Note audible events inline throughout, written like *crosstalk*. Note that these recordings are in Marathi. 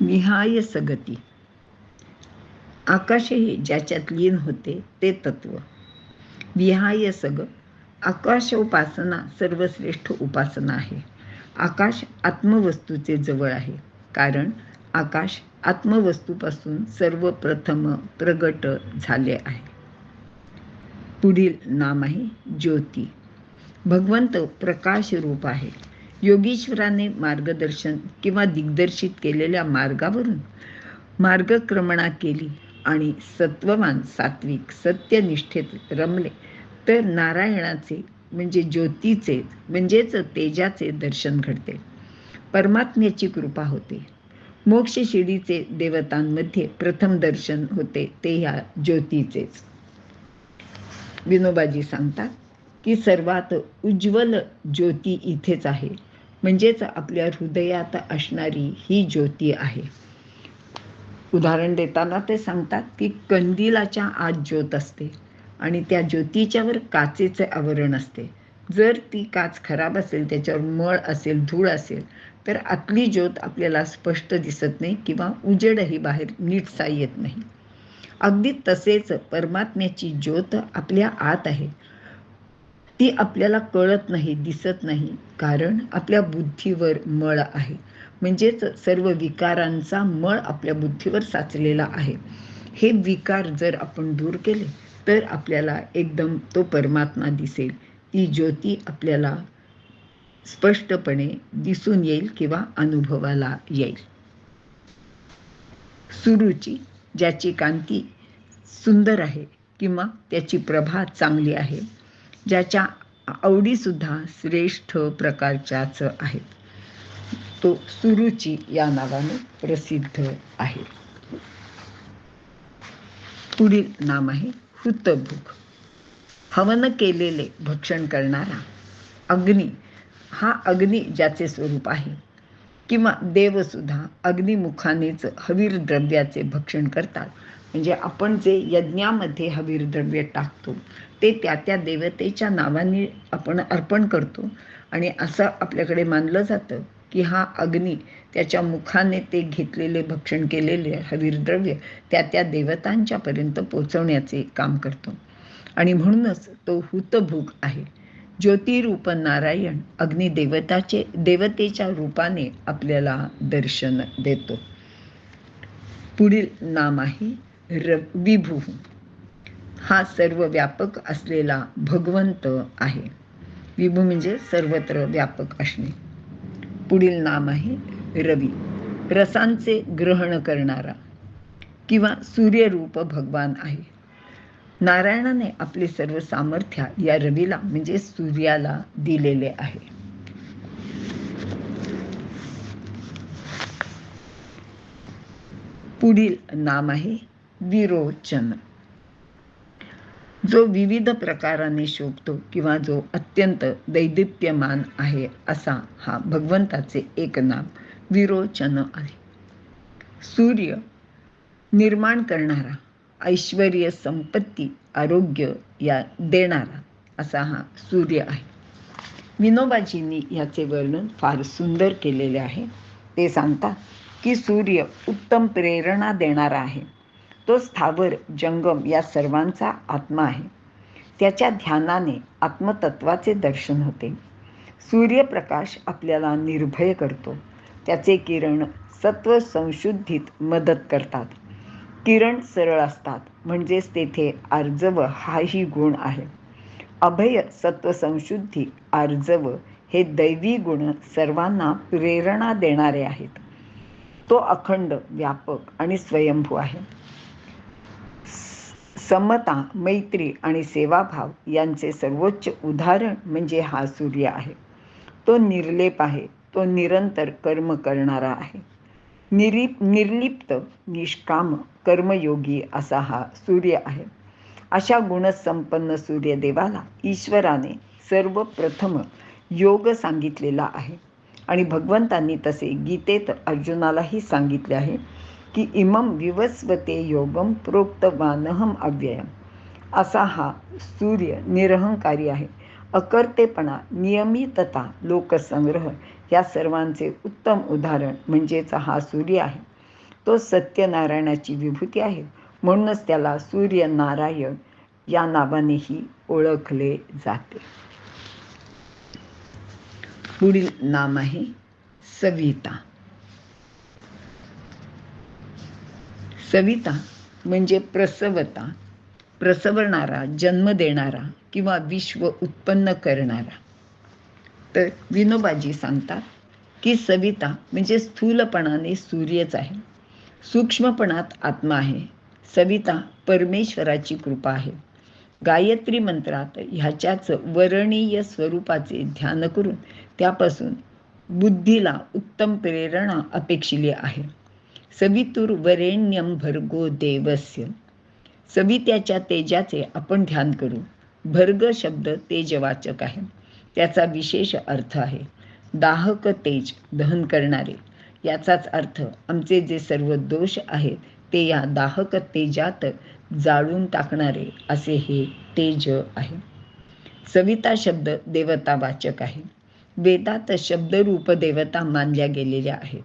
निहाय सगती. आकाशही ज्याच्यात लीन होते ते तत्व. विहाय सग आकाश उपासना सर्वश्रेष्ठ उपासना आहे. आकाश आत्मवस्तूचे जवळ आहे कारण आकाश आत्मवस्तूपासून सर्वप्रथम प्रगट झाले आहे. पुढील नाम आहे ज्योती. भगवंत प्रकाश रूप आहे. योगीश्वराने मार्गदर्शन किंवा दिग्दर्शित केलेल्या मार्गावरून मार्गक्रमणा केली आणि सत्ववान सात्विक सत्यनिष्ठेत रमले. तर नारायणाचे म्हणजे ज्योतीचे म्हणजेच तेजाचे दर्शन घडते. परमात्म्याची कृपा होते. मोक्ष शिडीचे देवतांमध्ये प्रथम दर्शन होते ते ह्या ज्योतीचेच. विनोबाजी सांगतात की सर्वात उज्ज्वल ज्योती इथेच आहे. म्हणजेच आपल्या हृदयात असणारी ही ज्योती आहे. उदाहरण देताना ते सांगतात की कंदिलाच्या आत ज्योत असते आणि त्या ज्योतीच्यावर काचेचे आवरण असते. जर ती काच खराब असेल त्याच्यावर मळ असेल धूळ असेल तर आतली ज्योत आपल्याला स्पष्ट दिसत नाही किंवा उजेडही बाहेर नीटसा येत नाही. अगदी तसेच परमात्म्याची ज्योत आपल्या आत आहे. ती आपल्याला कळत नाही दिसत नाही. कारण आपल्या बुद्धीवर मळ आहे. म्हणजेच सर्व विकारांचा मळ आपल्या बुद्धीवर साचलेला आहे. हे विकार जर आपण दूर केले तर आपल्याला एकदम तो परमात्मा दिसेल. ती ज्योती आपल्याला स्पष्टपणे दिसून येईल किंवा अनुभवाला येईल. सुरुची ज्याची कांती सुंदर आहे किंवा त्याची प्रभा चांगली आहे ज्याच्या आवडीसुद्धा श्रेष्ठ प्रकारच्याच आहेत. तो सुरुची या नावाने प्रसिद्ध आहे. पुढील नाम आहे हुतभूक. हवन केलेले भक्षण करणारा अग्नी हा अग्नी ज्याचे स्वरूप आहे किंवा देवसुद्धा अग्निमुखानेच हवीर द्रव्याचे भक्षण करतात. म्हणजे आपण जे यज्ञामध्ये हवीरद्रव्य टाकतो ते त्या त्या देवतेच्या नावाने आपण अर्पण करतो. आणि असं आपल्याकडे मानलं जातं की हा अग्नी त्याच्या मुखाने ते घेतलेले भक्षण केलेले हवीरद्रव्य त्या त्या देवतांच्यापर्यंत पोचवण्याचे काम करतो. आणि म्हणूनच तो हुतभूक आहे. ज्योतिरूप नारायण अग्निदेवताचे देवतेच्या रूपाने आपल्याला दर्शन देतो. पुढील नाम आहे र विभू हा सर्व व्यापक असलेला भगवंत आहे. विभू म्हणजे सर्वत्र व्यापक असणे. पुढील नाम आहे रवी. रसांचे ग्रहण करणारा किंवा सूर्यरूप भगवान आहे. नारायणाने आपले सर्व सामर्थ्य या रवीला म्हणजे सूर्याला दिलेले आहे. पुढील नाम आहे विरोचन. जो विविध प्रकाराने शोभतो किंवा जो अत्यंत दैदिप्यमान आहे असा हा भगवंताचे एक नाम विरोचन आहे. सूर्य निर्माण करणारा ऐश्वर संपत्ती आरोग्य या देणारा असा हा सूर्य आहे. विनोबाजींनी याचे वर्णन फार सुंदर केलेले आहे. ते सांगतात की सूर्य उत्तम प्रेरणा देणारा आहे. तो स्थावर जंगम या सर्वांचा आत्मा आहे. त्याच्या ध्यानाने आत्मतत्वाचे दर्शन होते. सूर्यप्रकाश आपल्याला निर्भय करतो. त्याचे किरण सत्व संशुद्धीत मदत करतात. किरण सरळ असतात म्हणजेच तेथे आर्जव हाही गुण आहे. अभय सत्व संशुद्धी आर्जव हे दैवी गुण सर्वांना प्रेरणा देणारे आहेत. तो अखंड व्यापक आणि स्वयंभू आहे. समता मैत्री आणि सेवाभाव यांचे सर्वोच्च उदाहरण म्हणजे हा सूर्य आहे. तो निर्लेप आहे तो निरंतर कर्म करणारा आहे. निरीप निर्लिप्त निष्काम कर्मयोगी असा हा सूर्य आहे. अशा गुणसंपन्न सूर्यदेवाला ईश्वराने सर्वप्रथम योग सांगितलेला आहे. आणि भगवंतांनी तसे गीतेत अर्जुनालाही सांगितले आहे. की इमं विवस्वते योगम प्रोक्तवानहम अव्ययम। असा हा सूर्य निरहंकारी आहे। अकर्तेपणा नियमितता लोकसंग्रह या सर्वांचे उत्तम उदाहरण म्हणजेच हा सूर्य आहे। तो सत्यनारायणाची विभूती आहे। म्हणूनच त्याला सूर्यनारायण या नावानेही ओळखले जाते। पुढील नाम आहे सविता। सविता म्हणजे प्रसवता प्रसवणारा जन्म देणारा किंवा विश्व उत्पन्न करणारा. तर विनोबाजी सांगतात की सविता म्हणजे स्थूलपणाने सूर्यच आहे. सूक्ष्मपणात आत्मा आहे. सविता परमेश्वराची कृपा आहे. गायत्री मंत्रात ह्याच्याच वर्णीय स्वरूपाचे ध्यान करून त्यापासून बुद्धीला उत्तम प्रेरणा अपेक्षिली आहे. सवितुर वरेण्यम भर्गो देवस्य। सवित्याच्या तेजाचे आपण ध्यान करू। भर्ग शब्द तेजवाचक आहे। त्याचा विशेष अर्थ आहे दाहक तेज दहन करणारे। याचाच अर्थ आमचे जे सर्व दोष आहेत ते या दाहक तेजात जाळून टाकणारे असे हे तेज आहे। सविता शब्द देवतावाचक आहे। वेदात शब्दरूप देवता मानल्या गेलेल्या आहेत।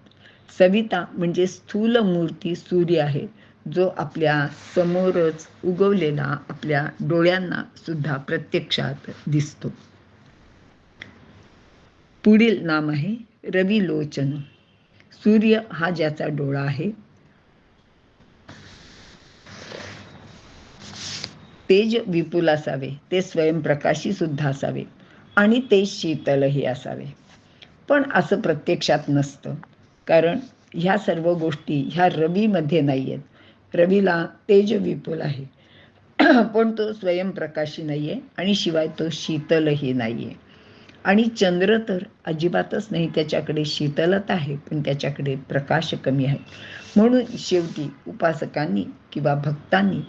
सविता म्हणजे स्थूल मूर्ती सूर्य आहे जो आपल्या समोरच उगवलेला आपल्या डोळ्यांना सुद्धा प्रत्यक्षात दिसतो. पुढील नाम आहे रविलोचन. सूर्य हा ज्याचा डोळा आहे. तेज विपुल असावे ते स्वयंप्रकाशी सुद्धा असावे आणि ते शीतलही असावे. पण असं प्रत्यक्षात नसतं. कारण ह्या सर्व गोष्टी ह्या रवीमध्ये नाही आहेत रवीला तेज विपुल आहे. *clears throat* पण तो स्वयंप्रकाशी नाही आहे आणि शिवाय तो शीतलही नाही आहे आणि चंद्र तर अजिबातच नाही त्याच्याकडे शीतलता आहे पण त्याच्याकडे प्रकाश कमी आहे. म्हणून शेवटी उपासकांनी किंवा भक्तांनी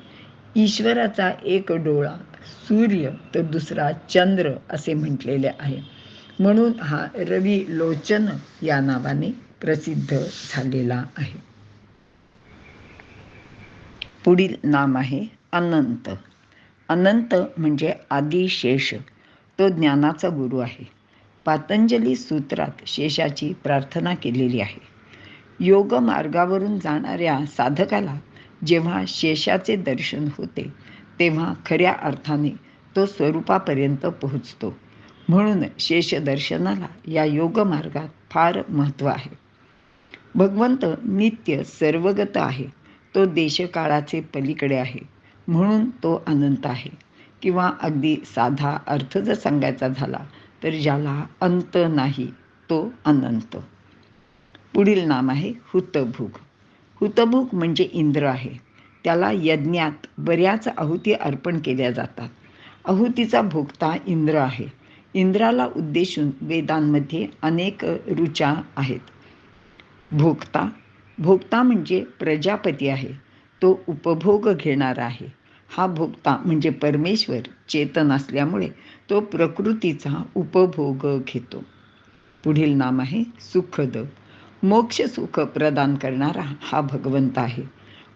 ईश्वराचा एक डोळा सूर्य तर दुसरा चंद्र असे म्हटलेले आहे. म्हणून हा रवी लोचन या नावाने प्रसिद्ध झालेला आहे. पुढील नाम आहे अनंत. अनंत म्हणजे आदिशेष. तो ज्ञानाचा गुरु आहे. पातंजली सूत्रात शेषाची प्रार्थना केलेली आहे. योग मार्गावरून जाणाऱ्या साधकाला जेव्हा शेषाचे दर्शन होते तेव्हा खऱ्या अर्थाने तो स्वरूपापर्यंत पोहोचतो. म्हणून शेष दर्शनाला या योग मार्गात फार महत्त्व आहे. भगवंत नित्य सर्वगत आहे. तो देशकाळाचे पलीकडे आहे. म्हणून तो अनंत आहे. किंवा अगदी साधा अर्थ जर सांगायचा झाला तर ज्याला अंत नाही तो अनंत. पुढील नाम आहे हुतभूक हुतभूक म्हणजे इंद्र आहे. त्याला यज्ञात बऱ्याच आहुती अर्पण केल्या जातात. आहुतीचा भोगता इंद्र आहे. इंद्राला उद्देशून वेदांमध्ये अनेक रुचा आहेत. भोगता. भोगता म्हणजे प्रजापती आहे. तो उपभोग घेणारा आहे. हा भोगता म्हणजे परमेश्वर चेतन असल्यामुळे तो प्रकृतीचा उपभोग घेतो. पुढील नाम आहे सुखद. मोक्ष सुख प्रदान करणारा हा भगवंत आहे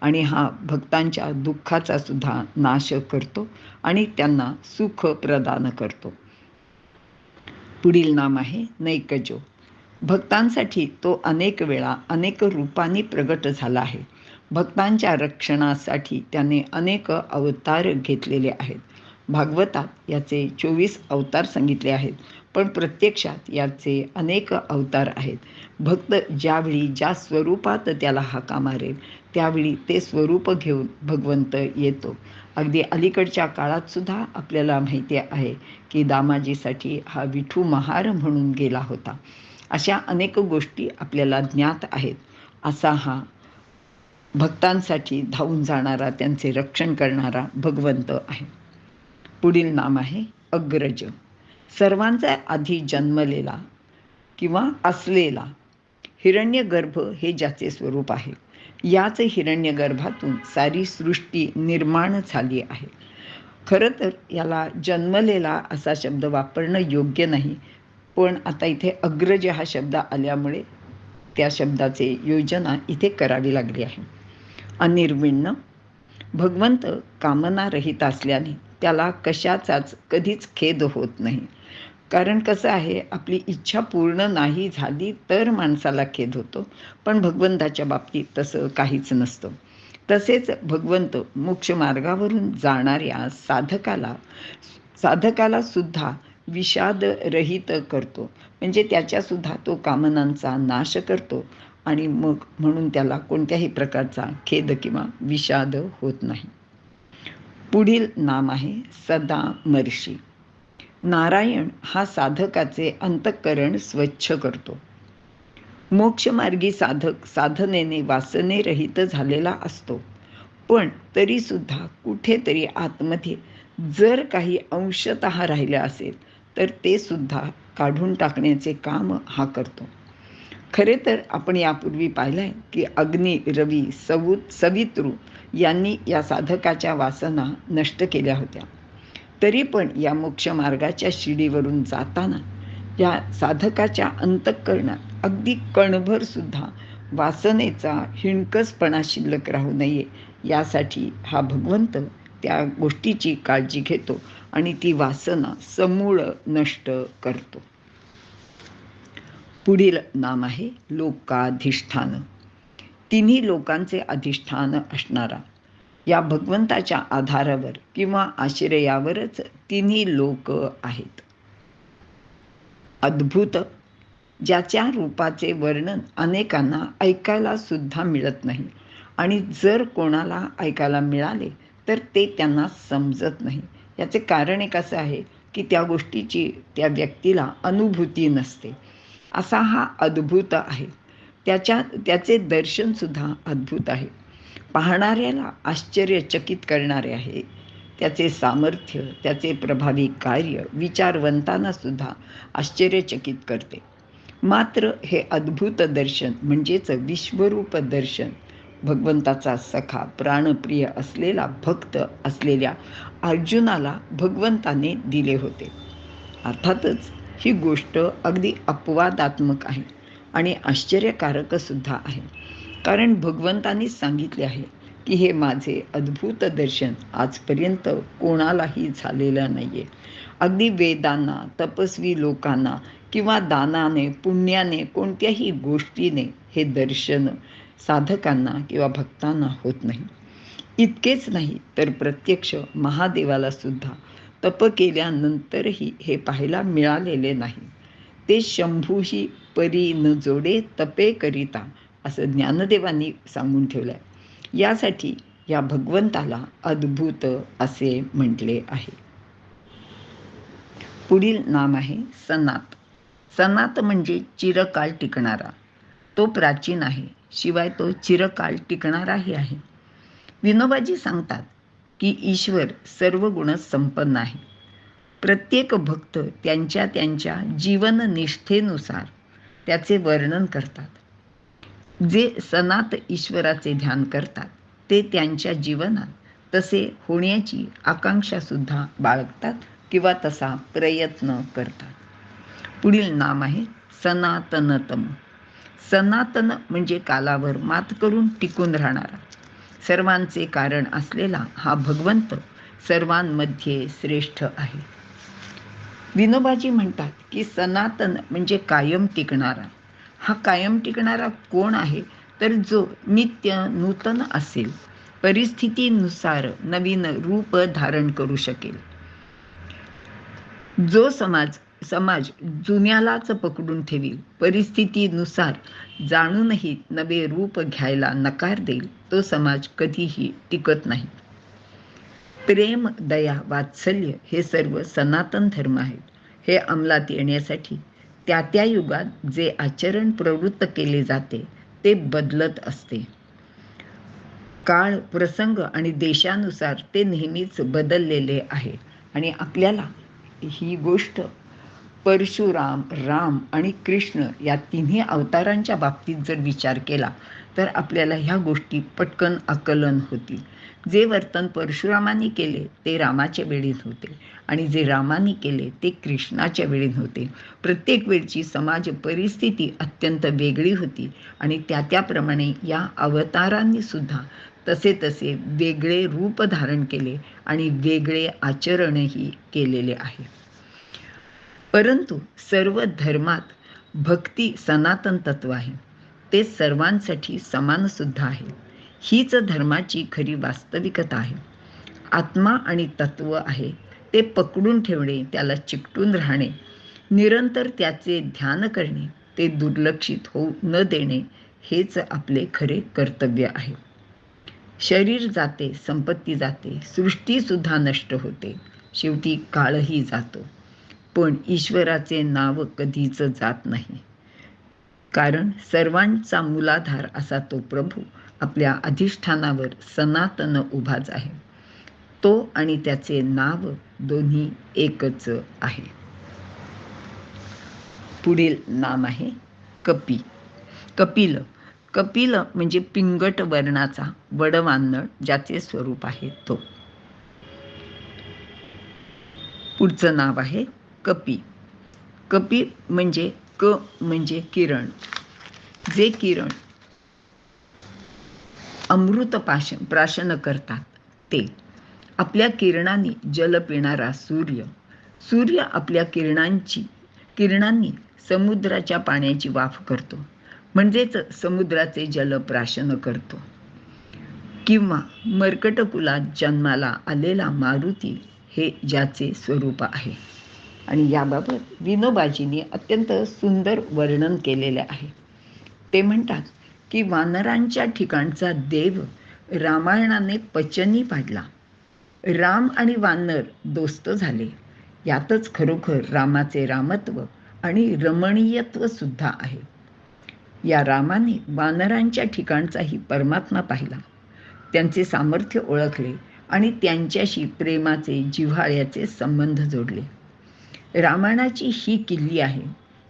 आणि हा भक्तांच्या दुःखाचा सुद्धा नाश करतो आणि त्यांना सुख प्रदान करतो. पुढील नाम आहे नैकजो. भक्तांसाठी तो अनेक वेळा अनेक रूपांनी प्रगट झाला आहे. भक्तांच्या रक्षणासाठी त्याने अनेक अवतार घेतलेले आहेत. भागवतात याचे चोवीस अवतार सांगितले आहेत पण प्रत्यक्षात याचे अनेक अवतार आहेत. भक्त ज्यावेळी ज्या स्वरूपात त्याला हाका मारेल त्यावेळी ते स्वरूप घेऊन भगवंत येतो. अगदी अलीकडच्या काळात सुद्धा आपल्याला माहिती आहे की दामाजीसाठी हा विठू महार म्हणून गेला होता. अशा अनेक गोष्टी आपल्याला ज्ञात आहेत. असा हा भक्तांसाठी धावून जाणारा त्यांचे रक्षण करणारा भगवंत आहे. पुढील नाम आहे अग्रज. सर्वांचा आधी जन्मलेला किंवा असलेला हिरण्यगर्भ हे ज्याचे स्वरूप आहे याच हिरण्यगर्भातून सारी सृष्टी निर्माण झाली आहे. खरं तर याला जन्मलेला असा शब्द वापरणं योग्य नाही पण आता इथे अग्रज हा शब्द आल्यामुळे त्या शब्दाचे योजना इथे करावी लागली आहे. अनिर्विण्ण भगवंत कामना रहित असल्याने त्याला कशाचाच कधीच खेद होत नाही. कारण कसं आहे आपली इच्छा पूर्ण नाही झाली तर माणसाला खेद होतो पण भगवंताच्या बाबतीत तसं काहीच नसतं. तसेच भगवंत मोक्ष मार्गावरून जाणाऱ्या साधकाला साधकाला सुद्धा विषादरहित करतो. म्हणजे त्याच्यासुद्धा तो कामनांचा नाश करतो आणि मग म्हणून त्याला कोणत्याही प्रकारचा खेद किंवा विषाद होत नाही. पुढील नाम आहे सदा मर्षी नारायण हा साधकाचे अंतःकरण स्वच्छ करतो. मोक्षमार्गी साधक साधनेने वासनेरहित झालेला असतो. पण तरीसुद्धा कुठेतरी आतमध्ये जर काही अंशत राहिलं असेल तर ते सुद्धा काढून टाकण्याचे काम हा करतो. खरे तर आपण यापूर्वी पाहिलं आहे की अग्नी रवी सवूत सवितृ यांनी या साधकाच्या वासना नष्ट केल्या होत्या. तरी पण या मोक्ष मार्गाच्या शिडीवरून जाताना या साधकाच्या अंतःकरणात अगदी कणभर सुद्धा वासनेचा हिणकसपणा शिल्लक राहू नये यासाठी हा भगवंत त्या गोष्टीची काळजी घेतो. आणि ती वासना समूळ नष्ट करतो. पुढील नाम आहे लोकाधिष्ठान. तिन्ही लोकांचे अधिष्ठान असणारा. या भगवंताच्या आधारावर किंवा आश्रयावरच तिन्ही लोक आहेत. अद्भुत! ज्याच्या रूपाचे वर्णन अनेकांना ऐकायला सुद्धा मिळत नाही आणि जर कोणाला ऐकायला मिळाले तर ते त्यांना समजत नाही. याचे कारण एक असं आहे की त्या गोष्टीची त्या व्यक्तीला अनुभूती नसते. असा हा अद्भुत आहे. त्याच्या त्याचे दर्शनसुद्धा अद्भुत आहे. पाहणाऱ्याला आश्चर्यचकित करणारे आहे. त्याचे सामर्थ्य त्याचे प्रभावी कार्य विचारवंतांना सुद्धा आश्चर्यचकित करते. मात्र हे अद्भुत दर्शन म्हणजेच विश्वरूप दर्शन भगवंताचा सखा प्राणप्रिय असलेला भक्त असलेल्या अर्जुनाला भगवंताने दिले होते. अर्थातच ही गोष्ट अगदी अपवादात्मक आहे आणि आश्चर्यकारक सुद्धा आहे. कारण भगवंतांनी सांगितले आहे की हे माझे अद्भुत दर्शन आजपर्यंत कोणालाही झालेलं नाही आहे अगदी वेदांना तपस्वी लोकांना किंवा दानाने पुण्याने कोणत्याही गोष्टीने हे दर्शन साधकांना किंवा भक्तांना होत नाही. इतकेच नाही तर प्रत्यक्ष महादेवाला सुद्धा तप केल्यानंतरही हे पाहायला मिळालेले नाही. ते शंभूही परी न जोडे तपे करिता असं ज्ञानदेवांनी सांगून ठेवलं आहे यासाठी या भगवंताला अद्भुत असे म्हटले आहे. पुढील नाम आहे सनात. सनात म्हणजे चिरकाळ टिकणारा. तो प्राचीन आहे शिवाय तो चिरकाळ टिकणाराही आहे. विनोबाजी सांगतात की ईश्वर सर्व गुण संपन्न आहे. प्रत्येक भक्त त्यांच्या त्यांच्या जीवननिष्ठेनुसार त्याचे वर्णन करतात. जे सनात ईश्वराचे ध्यान करतात ते त्यांच्या जीवनात तसे होण्याची आकांक्षासुद्धा बाळगतात किंवा तसा प्रयत्न करतात. पुढील नाम आहे सनातनतम. सनातन म्हणजे कालावर मात करून टिकून राहणारा. सर्वांचे कारण असलेला हा भगवंत सर्वांमध्ये श्रेष्ठ आहे. विनोबाजी म्हणतात की सनातन म्हणजे कायम टिकणारा. हा कायम टिकणारा कोण आहे? तर जो नित्य नूतन असेल परिस्थितीनुसार नवीन रूप धारण करू शकेल. जो समाज समाज जुन्यालाच पकडून ठेवील. परिस्थितीनुसार जाणूनही नवे रूप घ्यायला नकार देईल. तो समाज कधीही टिकत नाही. प्रेम दया वात्सल्य हे सर्व सनातन धर्म आहेत. हे अंमलात येण्यासाठी त्या त्या युगात जे आचरण प्रवृत्त केले जाते ते बदलत असते. काळ प्रसंग आणि देशानुसार ते नेहमीच बदललेले आहे. आणि आपल्याला ही गोष्ट परशुराम राम आणि कृष्ण या तिन्ही अवतारांच्या बाबतीत जर विचार केला तर आपल्याला ह्या गोष्टी पटकन आकलन होतील. जे वर्तन परशुरामांनी केले ते रामाच्या वेळीत होते. आणि जे रामाने केले ते कृष्णाच्या वेळीत होते. प्रत्येक वेळची समाज परिस्थिती अत्यंत वेगळी होती आणि त्या त्याप्रमाणे या अवतारांनी सुद्धा तसे तसे वेगळे रूप धारण केले आणि वेगळे आचरणही केलेले आहे. परंतु सर्व धर्मात भक्ती सनातन तत्व आहे. ते सर्वांसाठी समानसुद्धा आहे. हीच धर्माची खरी वास्तविकता आहे. आत्मा आणि तत्व आहे ते पकडून ठेवणे त्याला चिकटून राहणे निरंतर त्याचे ध्यान करणे ते दुर्लक्षित होऊ न देणे हेच आपले खरे कर्तव्य आहे. शरीर जाते संपत्ती जाते सृष्टीसुद्धा नष्ट होते. शेवटी काळही जातो. पण ईश्वराचे नाव कधीच जात नाही. कारण सर्वांचा मुलाधार असा तो प्रभू आपल्या अधिष्ठानावर सनातन उभाच आहे. तो आणि त्याचे नाव दोन्ही एकच आहे. पुढील नाम आहे कपी. कपिल. कपिल म्हणजे पिंगट वर्णाचा वडवान्नळ ज्याचे स्वरूप आहे तो. पुढचं नाव आहे कपी. कपी म्हणजे क म्हणजे किरण. जे किरण अमृत पाशन प्राशन करतात ते. आपल्या किरणांनी जल पिणारा सूर्य. सूर्य आपल्या किरणांची किरणांनी समुद्राच्या पाण्याची वाफ करतो. म्हणजेच समुद्राचे जल प्राशन करतो. किंवा मर्कटकुलात जन्माला आलेला मारुती हे ज्याचे स्वरूप आहे. आणि याबाबत विनोबाजींनी अत्यंत सुंदर वर्णन केलेले आहे. ते म्हणतात की वानरांच्या ठिकाणचा देव रामायणाने पचनी पाडला. राम आणि वानर दोस्त झाले. यातच खरोखर रामाचे रामत्व आणि रमणीयत्व सुद्धा आहे. या रामाने वानरांच्या ठिकाणचाही परमात्मा पाहिला. त्यांचे सामर्थ्य ओळखले आणि त्यांच्याशी प्रेमाचे जिव्हाळ्याचे संबंध जोडले. रामायणाची ही किल्ली आहे.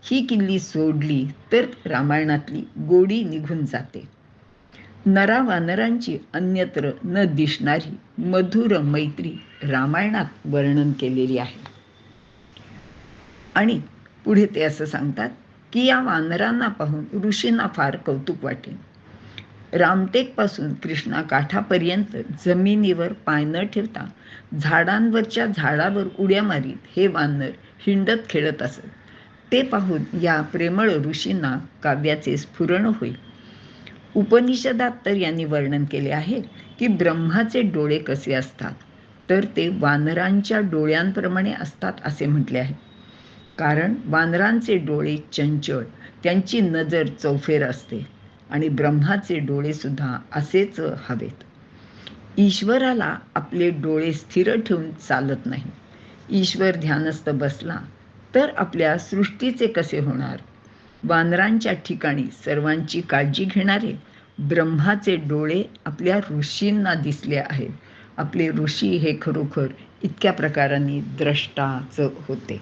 ही किल्ली सोडली तर रामायणातली गोडी निघून जाते. नरा वानरांची अन्यत्र न दिसणारी मधुर मैत्री रामायणात वर्णन केलेली आहे. आणि पुढे ते असं सांगतात की या वानरांना पाहून ऋषींना फार कौतुक वाटे रामटेकपासून कृष्णा काठापर्यंत जमिनीवर पाय न ठेवता झाडांवरच्या झाडावर उड्या मारीत हे वानर हिंडत खेळत असत ते पाहून या प्रेमळ ऋषींना काव्याचे स्फुरण होईल. उपनिषदात तर यांनी वर्णन केले आहे की ब्रह्माचे डोळे कसे असतात तर ते वानरांच्या डोळ्यांप्रमाणे असतात असे म्हटले आहे. कारण वानरांचे डोळे चंचळ त्यांची नजर चौफेर असते आणि ब्रह्माचे डोळे सुद्धा असेच हवेत. ईश्वराला आपले डोळे स्थिर ठेवून चालत नाही. ईश्वर ध्यानस्थ बसला तर आपल्या सृष्टीचे कसे होणार? वानरांच्या ठिकाणी सर्वांची काळजी घेणारे ब्रह्माचे डोळे आपल्या ऋषींना दिसले आहेत. आपले ऋषी हे खरोखर इतक्या प्रकारांनी द्रष्टाचं होते.